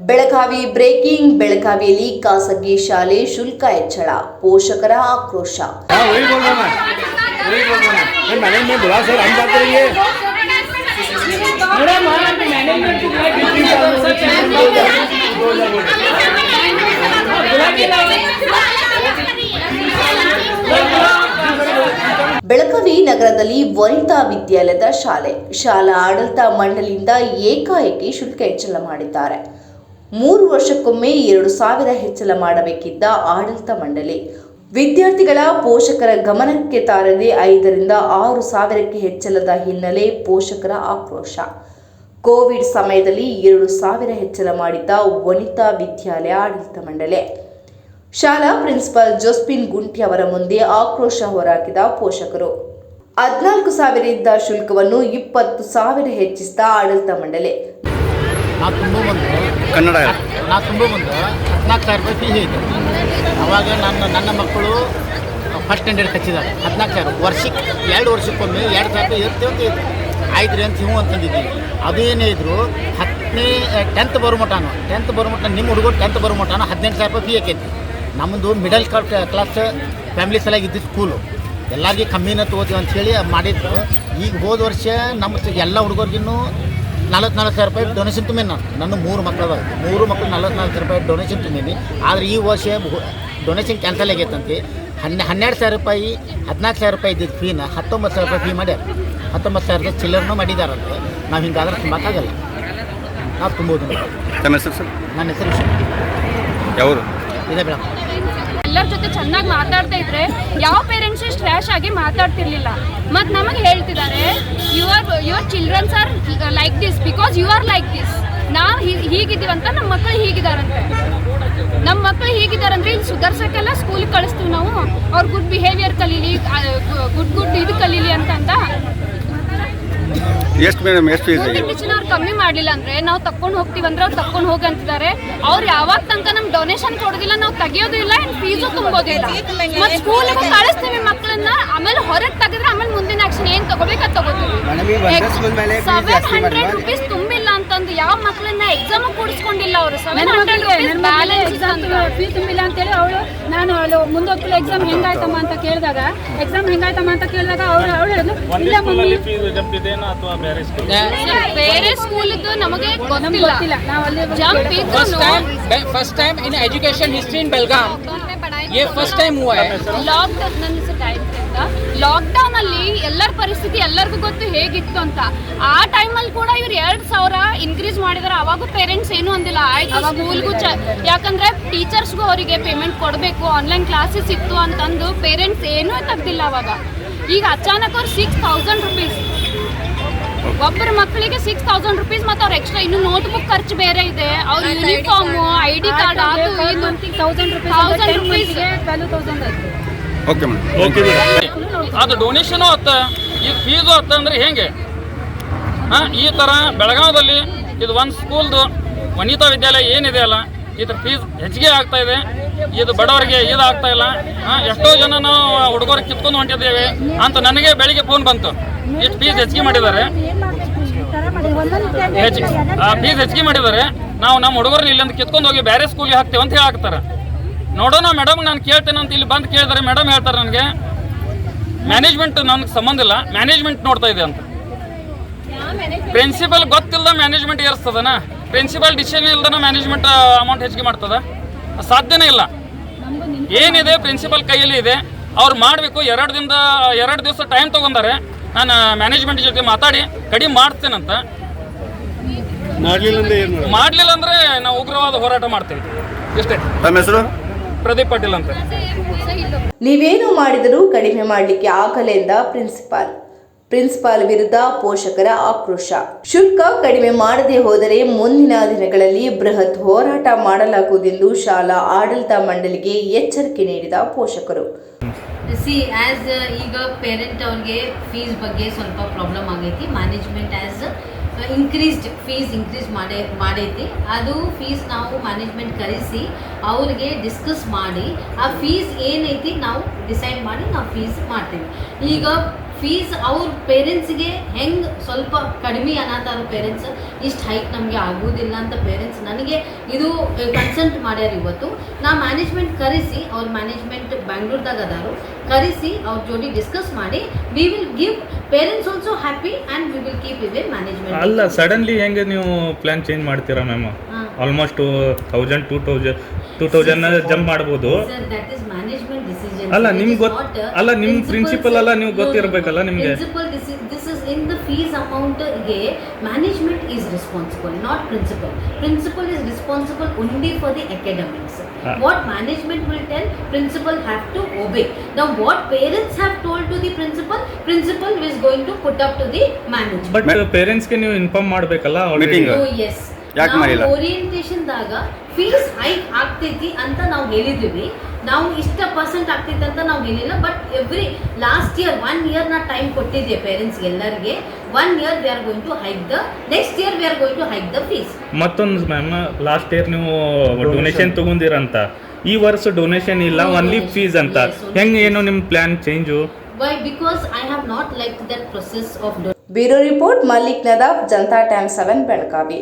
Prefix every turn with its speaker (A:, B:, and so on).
A: Belagavi breaking ಬೆಳಗಾವಿಯಲ್ಲಿ ಖಾಸಗಿ ಶಾಲೆ ಶುಲ್ಕ ಹೆಚ್ಚಳ ಪೋಷಕರ ಆಕ್ರೋಶ. ಬೆಳಗಾವಿ ನಗರದಲ್ಲಿ ವನಿತಾ ವಿದ್ಯಾಲಯದ ಶಾಲೆ. ಶಾಲಾ ಆಡಳಿತ ಮಂಡಳಿಯಿಂದ ಏಕಾಏಕಿ ಶುಲ್ಕ ಹೆಚ್ಚಳ ಮಾಡಿದ್ದಾರೆ. ಮೂರು ವರ್ಷಕ್ಕೊಮ್ಮೆ ಎರಡು ಸಾವಿರ ಹೆಚ್ಚಳ ಮಾಡಬೇಕಿದ್ದ ಆಡಳಿತ ಮಂಡಳಿ. ವಿದ್ಯಾರ್ಥಿಗಳ ಪೋಷಕರ ಗಮನಕ್ಕೆ ತಾರದೆ ಐದರಿಂದ ಆರು ಸಾವಿರಕ್ಕೆ ಹೆಚ್ಚಳದ ಹಿನ್ನೆಲೆ ಪೋಷಕರ ಆಕ್ರೋಶ. ಕೋವಿಡ್ ಸಮಯದಲ್ಲಿ ಎರಡು ಸಾವಿರ ಹೆಚ್ಚಳ ಮಾಡಿದ್ದ ವನಿತಾ ವಿದ್ಯಾಲಯ ಆಡಳಿತ ಮಂಡಳಿ. ಶಾಲಾ ಪ್ರಿನ್ಸಿಪಾಲ್ ಜೋಸ್ಪಿನ್ ಗುಂಟಿ ಅವರ ಮುಂದೆ ಆಕ್ರೋಶ ಹೊರಹಾಕಿದ ಪೋಷಕರು. ಹದಿನಾಲ್ಕು ಸಾವಿರ ಇದ್ದ ಶುಲ್ಕವನ್ನು ಇಪ್ಪತ್ತು ಸಾವಿರ ಹೆಚ್ಚಿಸಿದ ಆಡಳಿತ ಮಂಡಳಿ.
B: ಕನ್ನಡ.
C: ನಾ ತುಂಬ ಮುಂದೆ ಹದಿನಾಲ್ಕು ಸಾವಿರ ರೂಪಾಯಿ ಫೀಸ್ ಐತೆ ಅವಾಗ ನನ್ನ ನನ್ನ ಮಕ್ಕಳು ಫಸ್ಟ್ ಸ್ಟ್ಯಾಂಡರ್ಡ್ ಹಚ್ಚಿದ್ದಾರೆ ಹದಿನಾಲ್ಕು ಸಾವಿರ. ವರ್ಷಕ್ಕೆ ಎರಡು ವರ್ಷಕ್ಕೊಮ್ಮೆ ಎರಡು ಸಾವಿರ ರೂಪಾಯಿ ಇರುತ್ತೆ ಅಂತ ಆಯ್ತು ರೀ ಅಂತ ಹ್ಞೂ ಅಂತಂದಿದ್ದೀವಿ ಅದು ಏನೇ ಇದ್ರು ಹತ್ತನೇ ಟೆಂತ್ ಬರೋ ಟೆಂತ್ ಬರೋ ಮಟ ನಿಮ್ಮ ಹುಡುಗರು ಟೆಂತ್ ಬರೋ ಹದಿನೆಂಟು ಸಾವಿರ ರೂಪಾಯಿ ಫೀ ಆಕೈತಿ ನಮ್ಮದು ಮಿಡಲ್ ಕ್ಲಾಸ್ ಫ್ಯಾಮಿಲಿ ಸಲಾಗಿ ಇದ್ದಿದ್ದು ಸ್ಕೂಲು ಎಲ್ಲರಿಗೆ ಕಮ್ಮಿನ ತೊಗೋತೀವಿ ಅಂಥೇಳಿ ಮಾಡಿದ್ರು. ಈಗ ಹೋದ ವರ್ಷ ನಮ್ಮ ಎಲ್ಲ ಹುಡುಗರಿಗಿನ್ನೂ ನಲ್ವತ್ತು ನಲ್ವತ್ತು ಸಾವಿರ ರೂಪಾಯಿ ಡೊನೇಷನ್ ತುಂಬಿ ನಾನು. ನನ್ನ ಮೂರು ಮಕ್ಕಳು ಅದಾವ ಮೂರು ಮಕ್ಕಳು ನಲ್ವತ್ತು ನಲ್ವತ್ತು ರೂಪಾಯಿ ಡೊನೇಷನ್ ತುಂಬಿನಿ. ಆದರೆ ಈ ವರ್ಷ ಡೊನೇಷನ್ ಕ್ಯಾನ್ಸಲ್ ಆಗೈತಂತೆ. ಹನ್ನೆ ಹನ್ನೆರಡು ಸಾವಿರ ರೂಪಾಯಿ ಹದಿನಾಲ್ಕು ಸಾವಿರ ರೂಪಾಯಿ ಇದ್ದಿದ್ದು ಫೀನ ಹತ್ತೊಂಬತ್ತು ಸಾವಿರ ರೂಪಾಯಿ ಫೀ ಮಾಡ್ಯಾರ. ಹತ್ತೊಂಬತ್ತು ಸಾವಿರದ ಚಿಲ್ಲರ್ನೂ ಮಾಡಿದಾರಂತೆ. ನಾವು ಹಿಂಗಾದ್ರೆ ತುಂಬಕ್ಕಾಗಲ್ಲ ನಾವು ತುಂಬೋದು
B: ನನ್ನ ಹೆಸರು ಸರ್?
C: ನನ್ನ ಹೆಸರು
B: ಯಾವರು?
C: ಇದೆ ಮೇಡಮ್
D: ಎಲ್ಲರ ಜೊತೆ ಚೆನ್ನಾಗಿ ಮಾತಾಡ್ತಾ ಇದ್ರೆ ಯಾವ ಪೇರೆಂಟ್ಸ್ ಸ್ಟ್ರ್ಯಾಶ್ ಆಗಿ ಮಾತಾಡ್ತಿರ್ಲಿಲ್ಲ. ಮತ್ತು ನಮಗೆ ಹೇಳ್ತಿದ್ದಾರೆ your your childrens are like because you are like this ನಾವು ಹೀಗಿದ್ದೀವಂತ ನಮ್ಮ ಮಕ್ಕಳು ಹೀಗಿದಾರಂತೆ ನಮ್ಮ ಮಕ್ಕಳು ಹೀಗಿದಾರಂದ್ರೆ ಇಲ್ಲಿ ಸುಧಾರ್ಸೋಕೆಲ್ಲ ಸ್ಕೂಲಿಗೆ ಕಳಿಸ್ತೀವಿ ನಾವು. ಅವ್ರ ಗುಡ್ ಬಿಹೇವಿಯರ್ ಕಲೀಲಿ ಗುಡ್ ಗುಡ್ ಇದು ಕಲೀಲಿ ಅಂತ ಅಂತ.
B: ಎಷ್ಟು ಮೇಡಮ್ ಎಷ್ಟು
D: ಟೀಚರ್ ಅವ್ರು ಕಮ್ಮಿ ಮಾಡಲಿಲ್ಲ ಅಂದ್ರೆ ನಾವು ತಕೊಂಡು ಹೋಗ್ತೀವಿ ಅಂದ್ರೆ ಅವ್ರು ತಕೊಂಡು ಹೋಗಿ ಅಂತಿದ್ದಾರೆ. ಅವ್ರು ಯಾವಾಗ ತನಕ ನಮ್ಗೆ ಡೊನೇಷನ್ ಕೊಡೋದಿಲ್ಲ ನಾವು ತೆಗಿಯೋದು ಇಲ್ಲ ಏನು ಫೀಸು ತುಂಬೋದಿಲ್ಲ ಮತ್ತೆ ಸ್ಕೂಲಿಗೆ ಕಳಿಸ್ತೀವಿ ಮಕ್ಕಳನ್ನ ಆಮೇಲೆ ಹೊರಗೆ ತೆಗೆದ್ರೆ ಆಮೇಲೆ ಮುಂದಿನ ಆಕ್ಷನ್ ಏನು ತಗೋಬೇಕು ಅದು ತಗೋತೀವಿ. ಸೆವೆನ್ ಹಂಡ್ರೆಡ್ ರುಪೀಸ್ ತುಂಬಿಲ್ಲ ಅಂತಂದು ಯಾವ ಮಕ್ಕಳನ್ನ ಎಕ್ಸಾಮ್ ಕೂಡಿಸ್ಕೊಂಡಿಲ್ಲ ಅವರು seven hundred rupees balance
E: fees ತುಂಬಿಲ್ಲ ಅಂತೇಳಿ ಅವಳು ನಾನು ಅವಳು ಮುಂದೊಕ್ಕಲು ಎಕ್ಸಾಮ್ ಹೆಂಗಾಯ್ತಮ್ಮ ಅಂತ ಕೇಳಿದಾಗ ಎಕ್ಸಾಮ್ ಹೆಂಗಾಯ್ತಮ್ಮ ಅಂತ ಕೇಳಿದಾಗ ಅವಳು ಅವಳು ಹೇಳಿದ್ಲು ಇಲ್ಲ ಮಮ್ಮಿ
D: ಬೇರೆ ಸ್ಕೂಲಿದ್ದು ನಮಗೆ
E: ನಮ್ಗೆ
D: ಗೊತ್ತಿಲ್ಲ
E: ಗೊತ್ತಿಲ್ಲ ನಾವು ಅಲ್ಲಿ
D: ಜಂಪ್
F: फर्स्ट
D: ಇದ್ರು
F: time first time in education history in Belgaum ये फर्स्ट टाइम हुआ है
D: ಲಾಕ್ಡೌನ್ ನನ್ನ ಟೈಮ್ ಲಾಕ್ಡೌನ್ ಅಲ್ಲಿ ಎಲ್ಲರ ಪರಿಸ್ಥಿತಿ ಎಲ್ಲರಿಗೂ ಗೊತ್ತು ಹೇಗಿತ್ತು ಅಂತ. ಆ ಟೈಮಲ್ಲಿ ಕೂಡ ಇವ್ರು ಎರಡ್ ಸಾವಿರ ಇನ್ಕ್ರೀಸ್ ಮಾಡಿದಾರೆ. ಅವಾಗೂ ಪೇರೆಂಟ್ಸ್ ಏನು ಅಂದಿಲ್ಲ. ಆಯ್ತು ಸ್ಕೂಲ್ಗೂ ಚ ಯಾಕಂದ್ರೆ ಟೀಚರ್ಸ್ಗೂ ಅವರಿಗೆ ಪೇಮೆಂಟ್ ಕೊಡಬೇಕು ಆನ್ಲೈನ್ ಕ್ಲಾಸಸ್ ಇತ್ತು ಅಂತಂದು ಪೇರೆಂಟ್ಸ್ ಏನೂ ತೆಗ್ದಿಲ್ಲ ಅವಾಗ. ಈಗ ಅಚಾನಕ್ ಅವ್ರು ಸಿಕ್ಸ್ ತೌಸಂಡ್ ರುಪೀಸ್ ಒಬ್ಬರ ಮಕ್ಕಳಿಗೆ ಸಿಕ್ಸ್ ತೌಸಂಡ್ ರುಪೀಸ್ ಮತ್ತೆ ಅವ್ರ ಎಕ್ಸ್ಟ್ರಾ ಇನ್ನು ನೋಟ್ ಬುಕ್ ಖರ್ಚು ಬೇರೆ ಇದೆ. ಅವ್ರ ಯೂನಿಫಾರ್ಮ್ ಐ ಡಿ ಕಾರ್ಡ್ ಅದು ಇದು thousand rupees
B: okay madam okay
G: ಅದು ಡೊನೇಷನು ಆತ ಈಗ ಫೀಸು ಆತ ಅಂದ್ರೆ ಹೆಂಗೆ? ಹಾಂ ಈ ಥರ ಬೆಳಗಾವದಲ್ಲಿ ಇದು ಒಂದು ಸ್ಕೂಲ್ದು ವನಿತಾ ವಿದ್ಯಾಲಯ ಏನಿದೆ ಅಲ್ಲ ಇದ್ರ ಫೀಸ್ ಹೆಚ್ಚಿಗೆ ಆಗ್ತಾ ಇದೆ. ಇದು ಬಡವರಿಗೆ ಇದು ಆಗ್ತಾ ಇಲ್ಲ. ಹಾಂ ಎಷ್ಟೋ ಜನ ನಾವು ಹುಡುಗರಿಗೆ ಕಿತ್ಕೊಂಡು ಹೊಂಟಿದ್ದೇವೆ ಅಂತ ನನಗೆ ಬೆಳಿಗ್ಗೆ ಫೋನ್ ಬಂತು. ಇಷ್ಟು ಫೀಸ್ ಹೆಚ್ಚಿಗೆ ಮಾಡಿದ್ದಾರೆ. ಫೀಸ್ ಹೆಚ್ಚಿಗೆ ಮಾಡಿದ್ದಾರೆ. ನಾವು ನಮ್ಮ ಹುಡುಗರನ್ನ ಇಲ್ಲಿಂದ ಕಿತ್ಕೊಂಡು ಹೋಗಿ ಬೇರೆ ಸ್ಕೂಲ್ಗೆ ಹಾಕ್ತೇವೆ ಅಂತ ಹೇಳಾಕ್ತಾರೆ ನೋಡೋಣ ಮೇಡಮ್ ನಾನು ಕೇಳ್ತೇನೆ ಅಂತ ಇಲ್ಲಿ ಬಂದು ಕೇಳಿದ್ರೆ. ಮೇಡಮ್ ಹೇಳ್ತಾರೆ ನನಗೆ. ಮ್ಯಾನೇಜ್ಮೆಂಟ್ ನನಗೆ ಸಂಬಂಧ ಇಲ್ಲ. ಮ್ಯಾನೇಜ್ಮೆಂಟ್ ನೋಡ್ತಾ ಇದೆ ಅಂತ. ಪ್ರಿನ್ಸಿಪಲ್ ಗೊತ್ತಿಲ್ಲದ ಮ್ಯಾನೇಜ್ಮೆಂಟ್ ಏರಿಸ್ತದನ? ಪ್ರಿನ್ಸಿಪಲ್ ಡಿಸಿಷನ್ ಇಲ್ಲದನ ಮ್ಯಾನೇಜ್ಮೆಂಟ್ ಅಮೌಂಟ್ ಹೆಚ್ಚಿಗೆ ಮಾಡ್ತದ? ಸಾಧ್ಯನೇ ಇಲ್ಲ. ಏನಿದೆ? ಪ್ರಿನ್ಸಿಪಲ್ ಕೈಯಲ್ಲಿ ಇದೆ. ಅವ್ರು ಮಾಡಬೇಕು. ಎರಡು ದಿನದ ಎರಡು ದಿವಸ ಟೈಮ್ ತೊಗೊಂಡಾರೆ. ನಾನು ಮ್ಯಾನೇಜ್ಮೆಂಟ್ ಜೊತೆ ಮಾತಾಡಿ ಕಡಿಮೆ ಮಾಡ್ತೇನಂತ
B: ಮಾಡಲಿಲ್ಲ ಅಂದ್ರೆ ಏನು
G: ಮಾಡಲಿಲ್ಲ ಅಂದರೆ ನಾವು ಉಗ್ರವಾದ ಹೋರಾಟ ಮಾಡ್ತೇವೆ. ಇಷ್ಟೇ.
B: ತಮ್ಮ ಹೆಸರು?
G: ಪ್ರದೀಪ್ ಪಾಟೀಲ್ ಅಂತ.
A: ನೀವೇನು ಮಾಡಿದರೂ ಕಡಿಮೆ ಮಾಡಲಿಕ್ಕೆ ಆಗಲೆಂದ ಎಂದ ಪ್ರಿನ್ಸಿಪಾಲ್. ಪ್ರಿನ್ಸಿಪಾಲ್ ವಿರುದ್ಧ ಪೋಷಕರ ಆಕ್ರೋಶ. ಶುಲ್ಕ ಕಡಿಮೆ ಮಾಡದೆ ಹೋದರೆ ಮುಂದಿನ ದಿನಗಳಲ್ಲಿ ಬೃಹತ್ ಹೋರಾಟ ಮಾಡಲಾಗುವುದೆಂದು ಶಾಲಾ ಆಡಳಿತ ಮಂಡಳಿಗೆ ಎಚ್ಚರಿಕೆ ನೀಡಿದ ಪೋಷಕರು.
H: ಸಿ ಆ್ಯಸ್ ಈಗ ಪೇರೆಂಟ್ ಅವ್ರಿಗೆ ಫೀಸ್ ಬಗ್ಗೆ ಸ್ವಲ್ಪ ಪ್ರಾಬ್ಲಮ್ ಆಗೈತಿ. Management has increased fees increase ಮಾಡೇ, ಮಾಡೈತಿ. ಅದು ಫೀಸ್ ನಾವು ಮ್ಯಾನೇಜ್ಮೆಂಟ್ ಕರೆಸಿ, ಅವ್ರಿಗೆ ಡಿಸ್ಕಸ್ ಮಾಡಿ, ಆ ಫೀಸ್ ಏನೈತಿ ನಾವು ಡಿಸೈಡ್ ಮಾಡಿ, ನಾವು ಫೀಸ್ ಮಾಡ್ತೀವಿ. ಈಗ ಫೀಸ್ ಅವ್ರ ಪೇರೆಂಟ್ಸ್ಗೆ ಹೆಂಗೆ ಸ್ವಲ್ಪ ಕಡಿಮೆ ಅನ್ನತ್ತಾರ ಪೇರೆಂಟ್ಸ್ ಇಷ್ಟು ಹೈಕ್ ನಮಗೆ ಆಗೋದಿಲ್ಲ ಅಂತ ಪೇರೆಂಟ್ಸ್ ನನಗೆ ಇದು ಕನ್ಸಲ್ಟ್ ಮಾಡ್ಯಾರ ಇವತ್ತು. ನಾ ಮ್ಯಾನೇಜ್ಮೆಂಟ್ ಕರೆಸಿ ಅವ್ರ ಮ್ಯಾನೇಜ್ಮೆಂಟ್ ಬ್ಯಾಂಗ್ಳೂರ್ದಾಗ ಅದಾರು. ಕರೆಸಿ ಅವ್ರ ಜೋಡಿ ಡಿಸ್ಕಸ್ ಮಾಡಿ we will give parents also happy and we will keep ಇವೇ ಮ್ಯಾನೇಜ್ಮೆಂಟ್
I: ಅಲ್ಲ ಸಡನ್ಲಿ ಹೆಂಗೆ ನೀವು ಪ್ಲಾನ್ ಚೇಂಜ್ ಮಾಡ್ತೀರಾ
H: ma'am
I: almost thousand two thousand two thousand jump ಮಾಡ್ಬೋದು. ಅಲ್ಲ, ನಿಮ್ಗ್
H: is
I: ಗೊತ್-
H: not, uh,
I: ಅಲ್ಲ, ನಿಮ್
H: principal
I: ಅಲ್ಲ, ನೀವು ಗೊತ್ತಿರಬೇಕಲ್ಲ ನಿಮಗೆ
H: in the fees amount ಗೆ management is responsible, not principal. Principal is responsible only for the academics.
I: Ah.
H: What management will tell, principal have to obey. Now, what parents have told to the principal, principal is going to put up to the management.
I: But ಪೇರೆಂಟ್ಸ್ಗೆ ನೀವು inform ಮಾಡಬೇಕಲ್ಲ
B: Meeting.
H: Yes.
B: ಮಾಡಿಲ್ಲ?
H: ನಾವು orientation ದಾಗ fees hike ಆಗ್ತೈತಿ ಅಂತ ನಾವು ಹೇಳಿದ್ವಿ. ನಾವು ಇಷ್ಟ ಪರ್ಸೆಂಟ್ ಆಗ್ತೈತಿ ಅಂತ ನಾವು ಹೇಳಿಲ್ಲ but every last year one year ನಾ ಟೈಮ್ ಕೊಟ್ಟಿದ್ದೆ ಪೇರೆಂಟ್ಸ್ ಎಲ್ಲರಿಗೆ. One year we are going to hike the next year we are going to hike the fees
I: ಮತ್ತೊಂದು ಮ್ಯಾಮ್ ಲಾಸ್ಟ್ ಇಯರ್ ನೀವು ಡೊನೇಷನ್ ತಗೊಂಡಿರಂತ. ಈ ವರ್ಷ ಡೊನೇಷನ್ ಇಲ್ಲ ಓನ್ಲಿ ಫೀಸ್ ಅಂತ. ಹೆಂಗೆ ಏನು ನಿಮ್ಮ plan change
H: why because I have not like that process of
A: bureau report Mallik Nadaf Janata time seven Belagavi